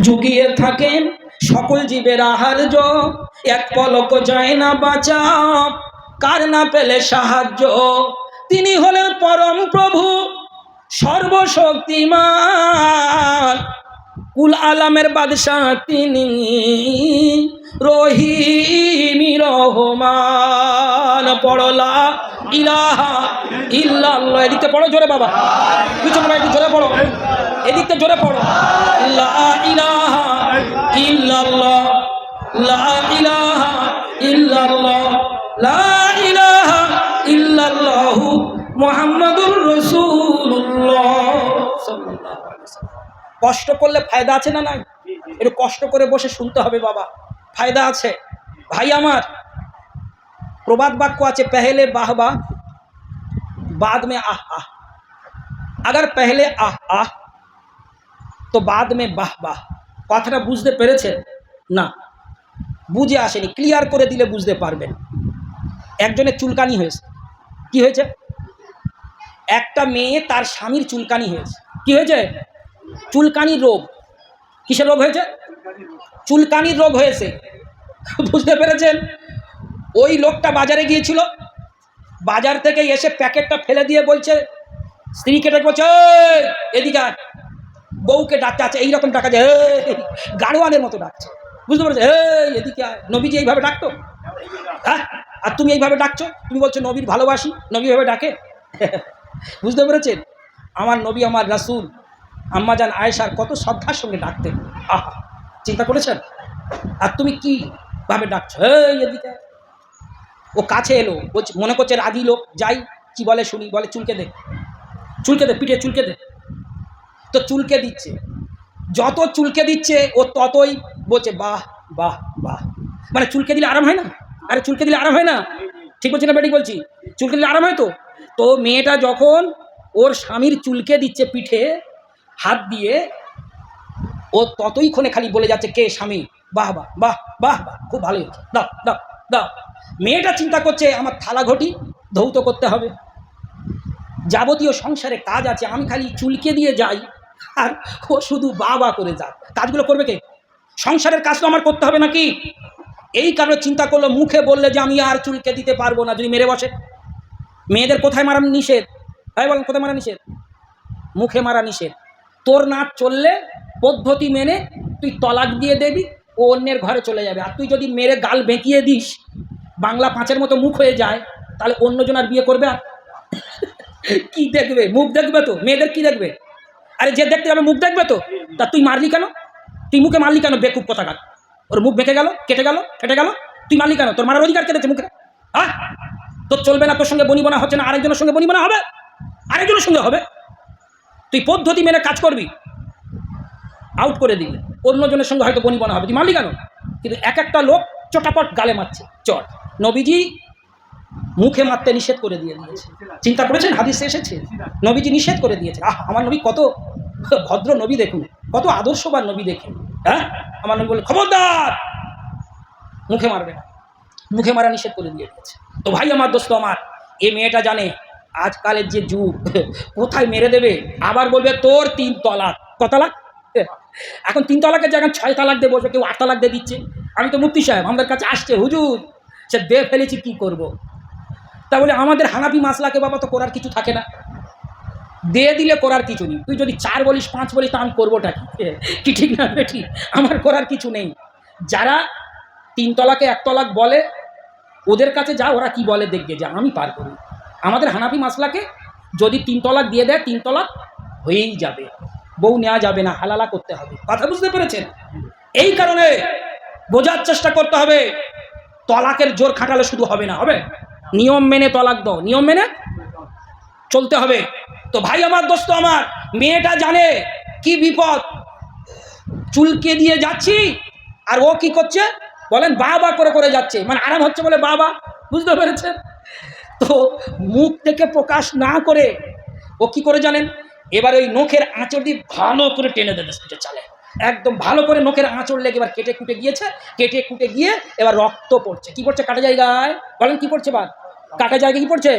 ঝুঁকিয়ে থাকেন সকল জীবের আহার্য। এক পলক যায় না বাঁচা, কার না পেলে সাহায্য? তিনি হলেন পরম প্রভু, সর্বশক্তিমান। কুল আলামের বাদশাহ তিনি রহিমি রহমান পড়লা ইলাহা ইল্লাল্লাহ। এদিকে পড়ো জোরে বাবা। পিছনে একটু জোরে পড়ো। এদিকটা জোরে পড়ো লা ইলাহা ইল্লাল্লাহ লা ইলাহা ইল্লাল্লাহ লা ইলাহা ইল্লাল্লাহু মুহাম্মাদুর রাসূলুল্লাহ সাল্লাল্লাহু আলাইহি ওয়াসাল্লাম। কষ্ট করলে ফায়দা আছে না নাই একটু কষ্ট করে বসে শুনতে হবে বাবা ফায়দা আছে ভাই আমার প্রবাদ বাক্য আছে পেহলে বাহ বাহ बाद में आह आह अगर पहले आह आह তো বাদ মে বাহ বাহ। কথাটা বুঝতে পেরেছেন? না। বুঝে আসেনি। ক্লিয়ার করে দিলে বুঝতে পারবেন। একজনের চুলকানি হয়েছে। কি হয়েছে? একটা মেয়ে তার স্বামীর চুলকানি হয়েছে। কি হয়েছে? চুলকানি রোগ। কিসের রোগ হয়েছে? চুলকানির রোগ হয়েছে। বুঝতে পেরেছেন? ওই লোকটা বাজারে গিয়েছিল। বাজার থেকে এসে প্যাকেটটা ফেলে দিয়ে বলছে স্ত্রীকে ডেকে বলছে এদিকে আয়।" বউকে ডাকতে আছে, এইরকম ডাকা যায় গাড়োয়ানের মতো ডাকছে। বুঝতে পেরেছ? এই, এদিকে নবীজি এইভাবে ডাকতো? হ্যাঁ? আর তুমি এইভাবে ডাকছো? তুমি বলছো নবীর ভালোবাসি, নবী এভাবে ডাকে? বুঝতে পেরেছেন? আমার নবী, আমার রাসূল, আম্মাজান আয়েশার কত শ্রদ্ধার সঙ্গে ডাকতেন। আহা, চিন্তা করেছেন? আর তুমি কি ভাবে ডাকছো এদিকে ও কাছে এলো, বলছে, মনে করছে রাগি লোক, যাই, কি বলে শুনি, বলে চুলকে দে। চুলকে দে, পিঠে চুলকে দে। তো চুলকে দিচ্ছে। যত চুলকে দিচ্ছে, ও ততই বলছে, বাহ বাহ বাহ। মানে চুলকে দিলে আরাম হয় না? আরে চুলকে দিলে আরাম হয় না? ঠিক বলছি না বেটি বলছি? চুলকে দিলে আরাম হয় তো? তো মেয়েটা যখন ওর স্বামীর চুলকে দিচ্ছে পিঠে, হাত দিয়ে, ও ততই ক্ষণে খালি বলে যাচ্ছে, কে স্বামী? বাহ বাহ বাহ বাহ বাহ, খুব ভালোই হচ্ছে দাও দাও দাও। মেয়েটা চিন্তা করছে, আমার থালা ঘটি, ধৌত করতে হবে। যাবতীয় সংসারে কাজ আছে, আমি খালি চুলকে দিয়ে যাই আর ও শুধু বা বা করে যাক। কাজগুলো করবে কে? সংসারের কাজ তো আমার করতে হবে নাকি? এই কারণে চিন্তা করল, মুখে বললে যে আমি আর চুলকে দিতে পারব না, যদি মেরে বসে। মেয়েদের কোথায় মারা নিষেধ? তাই বলেন, কোথায় মারা নিষেধ? মুখে মারা নিষেধ। তোর না চললে পদ্ধতি মেনে তুই তলাক দিয়ে দেবি, ও অন্যের ঘরে চলে যাবে। আর তুই যদি মেরে গাল বেঁকিয়ে দিস, বাংলা পাঁচের মতো মুখ হয়ে যায়, তাহলে অন্যজন আর বিয়ে করবে আর? কি দেখবে? মুখ দেখবে তো? মেয়েদের কি দেখবে? আরে যে দেখতে যাবে, মুখ দেখবে তো? তা তুই মারলি কেন? তুই মুখে মারলি কেন? বেকুব কথাকার ওর মুখ বেঁকে গেল, কেটে গেল ফেটে গেল। তুই মারলি কেন? তোর মারার অধিকার কেটেছে মুখে? হ্যাঁ তোর চলবে না, তোর সঙ্গে বনিবনা হচ্ছে না, আরেকজনের সঙ্গে বনিবনা হবে? আরেকজনের সঙ্গে হবে? তুই পদ্ধতি মেনে কাজ করবি। আউট করে দিবি। অন্যজনের সঙ্গে হয়তো বনিবনা হবে। তুই মারলি কেন? কিন্তু এক একটা লোক চটাপট গালে মারছে। চট। নবীজি মুখে মারতে নিষেধ করে দিয়ে দিয়েছে। চিন্তা করেছেন? হাদিসে এসেছে? নবীজি নিষেধ করে দিয়েছে। আহ, আমার নবী কত ভদ্র নবী দেখুন, কত আদর্শবান নবী দেখুন হ্যাঁ? আমার নবী বলে, খবরদার! মুখে মারবে না। মুখে মারা নিষেধ করে দিয়ে দিয়েছে। তো ভাই আমার দোস্ত আমার, এ মেয়েটা জানে, আজকালের যে যুগ, কোথায় মেরে দেবে? আবার বলবে, তোর তিন তলাক। ক তালাক? এখন তিন তালাকের জায়গায় ছয় তালাক দিয়ে বলবে কেউ আট তালাক দিয়ে দিচ্ছে। আমি তো মুক্তি সাহেব, আমাদের কাছে আসছে, হুজুর, সে দিয়ে ফেলেছি, কি করব। তা বলে, আমাদের হানাপি মাসলাকে বাবা তো করার কিছু থাকে না। দিয়ে দিলে করার কিছু নেই। তুই যদি চার বলিস, পাঁচ বলিস, তা আমি করবোটা কি? ঠিক না বেঠি আমার করার কিছু নেই। যারা তিন তলাকে এক তলাক বলে, ওদের কাছে যা, ওরা কি বলে দেখবে যে আমি পার করি। আমাদের হানাফি মাসলাকে যদি তিন তলাক দিয়ে দেয় তিন তলাক হয়েই যাবে। বউ নেওয়া যাবে না, হালালা করতে হবে। কথা বুঝতে পেরেছেন? এই কারণে বোঝার চেষ্টা করতে হবে, তলাকের জোর খাটালে শুধু হবে না, হবে? নিয়ম মেনে তলাক দাও। নিয়ম মেনে চলতে হবে। তো ভাই, আমার দোস্ত আমার। মেয়েটা জানে কি বিপদ। চুলকে দিয়ে যাচ্ছি আর ও কি করছে? বলেন বা বা করে করে যাচ্ছে। মানে আরাম হচ্ছে বলে বাবা, বুঝতে পেরেছেন? তো মুখ থেকে প্রকাশ না করে ও কি করে জানেন? এবার ওই নখের আঁচড় দিয়ে ভালো করে টেনে দেবে সেটা চালে। একদম ভালো করে নখের আঁচড় লেগে এবার কেটে কুটে গিয়েছে। কেটে কুটে গিয়ে এবার রক্ত পড়ছে। কি পড়ছে? কাটা জায়গায়। বলেন, কি পড়ছে এবার? কাটা জায়গায় কি পড়ছে?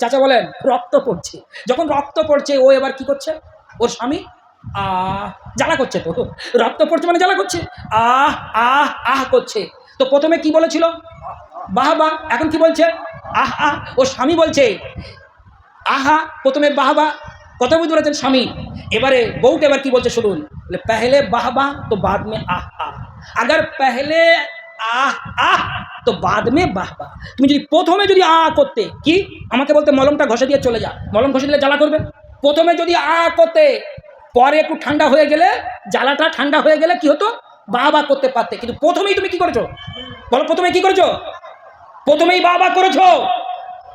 চাচা বলেন, রক্ত পড়ছে। যখন রক্ত পড়ছে, ও এবার কি করছে? ওর স্বামী, আহ, জ্বালা করছে তো। রক্ত পড়ছে মানে জ্বালা করছে? আহ আহ আহ করছে। তো প্রথমে কি বলেছিল? বাহ বাহ এখন কি বলছে? আহ আহ ও স্বামী বলছে, আহা প্রথমে বাহবা। কথা বুঝতে পেরেছেন? স্বামী। এবারে বউটা এবার কি বলছে শুনুন। পহলে বাহবা, তো বাদ মে আহ আহ। আগার পহলে আহ আহ তো বাদ মে বাহবা তুমি যদি প্রথমে যদি আ করতে, কি? আমাকে বলতে মলমটা ঘষে দিয়ে চলে যা। মলম ঘষে দিলে জ্বালা করবে। প্রথমে যদি আ করতে, পরে একটু ঠান্ডা হয়ে গেলে, জ্বালাটা ঠান্ডা হয়ে গেলে কি হতো? বাবা করতে পারতে। কিন্তু প্রথমেই তুমি কি করেছ? বলো, প্রথমে কি করেছ? প্রথমেই বাবা করেছ।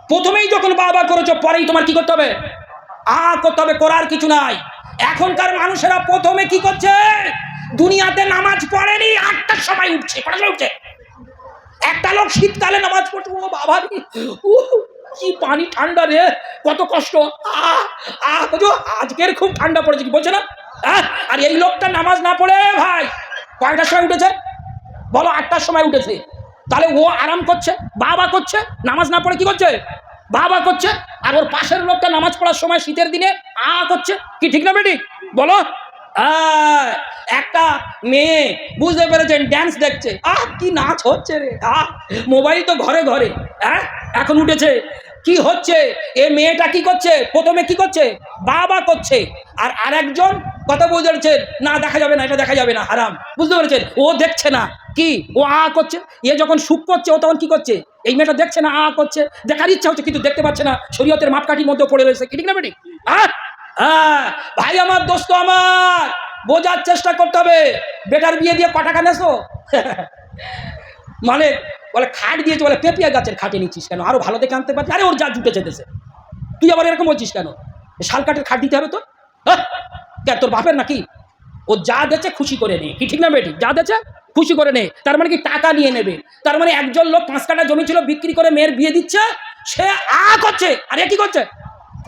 প্রথমেই যখন বাবা করেছ, পরেই তোমার কি করতে হবে? আ করতে হবে, করার কিছু নাই। এখনকার মানুষেরা প্রথমে কি করছে? দুনিয়াতে নামাজ পড়েনি, আটটার সময় উঠছে। কটার সময় উঠছে? একটা লোক শীতকালে নামাজ পড়ছে ও বাবা কি পানি ঠান্ডা রে, কত কষ্ট। আহ আজকের খুব ঠান্ডা পড়েছে কি, বলছে না? আর এই লোকটা নামাজ না পড়ে, ভাই, কয়টার সময় উঠেছে? বলো, আটটার সময় উঠেছে। তাহলে ও আরাম করছে, বাবা করছে, নামাজ না পড়ে কি করছে? বাবা করছে, আর ওর পাশের লোকটা নামাজ পড়ার সময় শীতের দিনে আ করছে। কি ঠিক না বেটি? বলো। একটা মেয়ে বুঝতে পেরেছেন ড্যান্স দেখছে। আহ, কি নাচ হচ্ছে রে, আহ মোবাইল তো ঘরে ঘরে হ্যাঁ? এখন উঠেছে। কি হচ্ছে? এ মেয়েটা কি করছে? প্রথমে কি করছে? বাবা করছে। আর আরেকজন কথা বুঝতে পেরেছেন, না, দেখা যাবে না, এটা দেখা যাবে না, হারাম। বুঝতে পেরেছেন? ও দেখছে না। কি? ও আ করছে? এ যখন সুখ করছে, ও তখন কি করছে? এই মেয়েটা দেখছে না, আ করছে। দেখার ইচ্ছা হচ্ছে, কিন্তু দেখতে পাচ্ছে না। শরীয়তের মাপকাঠির মধ্যে পড়ে রয়েছে। ঠিক না, বেটি? আহ! হ্যাঁ ভাই আমার দোস্ত আমার, বোঝার চেষ্টা করতে হবে। বেটার বিয়ে দিয়ে ক টাকা নেছো মানে বলে খাট দিয়েছে, বলে পেপিয়া গাছের খাটে নিচ্ছিস কেন? আরও ভালো দেখে আনতে পারছি আরে, ওর যা জুটেছে দেশে তুই আবার এরকম বলছিস কেন? শাল কাঠের খাট দিতে হবে তো হ্যাঁ তোর বাপের নাকি? ও যা দেছে খুশি করে নে। কি ঠিক না বেটি? যা দেছে খুশি করে নে। তার মানে কি টাকা নিয়ে নেবে? তার মানে একজন লোক পাঁচ কাটা জমি ছিল, বিক্রি করে মেয়ের বিয়ে দিচ্ছে, সে আ করছে। আরে, কি করছে?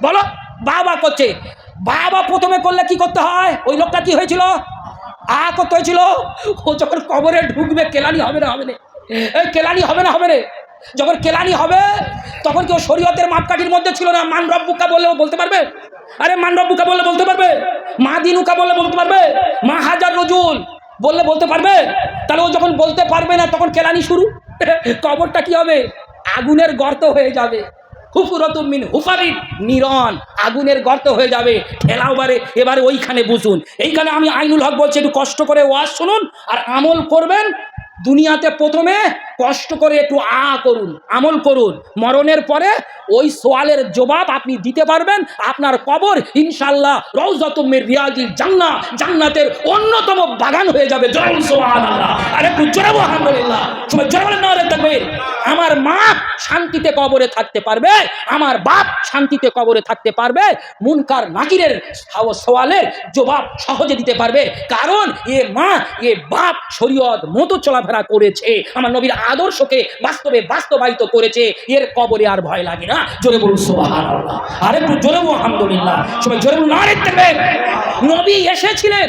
বলো। বাবা করছে। বাবা প্রথমে করলে কি করতে হয়? ওই লোকটা কি হয়েছিল? আ করতে হয়েছিল। ও যখন কবরে ঢুকবে, কেলানি হবে না হবে না। এই কেলানি হবে না, হবে রে যখন কেলানি হবে, তখন কেউ শরীয়তের মাপকাঠির মধ্যে ছিল না। মান রব্বুকা বললেও বলতে পারবে? আরে মান রব্বুকা বললে বলতে পারবে? মা দিনুকা বললে বলতে পারবে? মা হাজার রজুল বললে বলতে পারবে? তাহলে ও যখন বলতে পারবে না, তখন কেলানি শুরু। কবরটা কি হবে? আগুনের গর্ত হয়ে যাবে। হুফুরতুমিন হুফারিন নিরন। আগুনের গর্ত হয়ে যাবে। ঠেলাও বারে, এবারে ওইখানে বুঝুন। এইখানে আমি আইনুল হক বলছি, একটু কষ্ট করে ওয়াজ শুনুন আর আমল করবেন দুনিয়াতে প্রথমে কষ্ট করে একটু আ করুন, আমল করুন। মরণের পরে ওই সোয়ালের জবাব আপনি দিতে পারবেন। আপনার কবর ইনশাল্লাহ রৌজতমের রিয়াজি জান্না জান্নাতের অন্যতম বাগান হয়ে যাবে। আমার মা শান্তিতে কবরে থাকতে পারবে, আমার বাপ শান্তিতে কবরে থাকতে পারবে, মুনকার নাকিরের সাও- সওয়ালের জবাব সহজে দিতে পারবে। কারণ এ মা, এ বাপ শরীয়ত মতো চলাফেরা করেছে। আমার নবীর আদর্শকে বাস্তবে বাস্তবায়িত করেছে, এর কবরে আর ভয় লাগে না। জোরে বলুন আর একটু জোরে আলহামদুলিল্লাহ। সবাই জোরে বলুন নবী এসেছিলেন।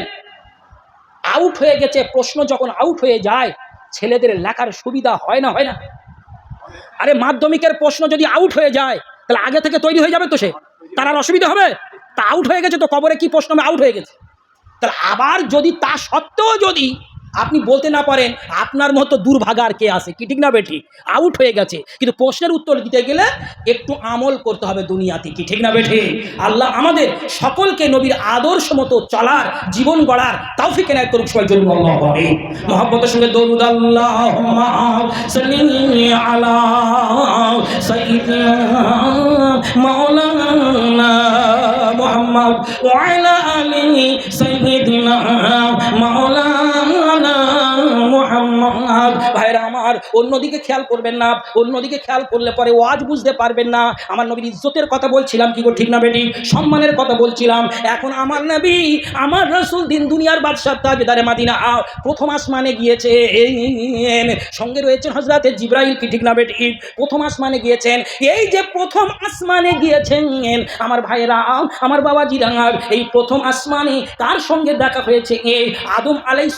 আউট হয়ে গেছে। প্রশ্ন যখন আউট হয়ে যায়, ছেলেদের লেখার সুবিধা হয় না হয় না? আরে মাধ্যমিকের প্রশ্ন যদি আউট হয়ে যায়, তাহলে আগে থেকে তৈরি হয়ে যাবে তো সে? তার আর অসুবিধা হবে? তা আউট হয়ে গেছে তো কবরে কি প্রশ্ন আউট হয়ে গেছে। তাহলে আবার যদি তা সত্ত্বেও যদি আপনি বলতে না পারেন আপনার মতো দুর্ভাগার কে আছে, কি ঠিক না বেঠিক? আউট হয়ে গেছে। কিন্তু প্রশ্নের উত্তর দিতে গেলে একটু আমল করতে হবে দুনিয়াতে, কি ঠিক না বেঠে আল্লাহ আমাদের সকলকে নবীর আদর্শ মতো চলার, জীবন গড়ার তৌফিক এনায়ত করুক, সবাই জন্য মহব্বতের সঙ্গে দরুদ আলা মাওলানা মুহাম্মদ ওয়া আলা অন্যদিকে খেয়াল করবেন না, অন্যদিকে খেয়াল করলে পরে ওয়াজ বুঝতে পারবেন না। আমার নবীর ইজ্জতের কথা বলছিলাম কি ঠিক না বেটি? সম্মানের কথা বলছিলাম। এখন আমার নবী, আমার রসুল দিন দুনিয়ার বাদশাহ, তাজদারে মাদিনা প্রথম আসমানে গিয়েছে। সঙ্গে রয়েছেন হজরতে জিব্রাইল কি, ঠিক না বেটি? প্রথম আসমানে গিয়েছেন। এই যে প্রথম আসমানে গিয়েছেন, আমার ভাইয়েরা, আমার বাবাজিরা, এই প্রথম আসমানে তার সঙ্গে দেখা হয়েছে? এই আদম আলাই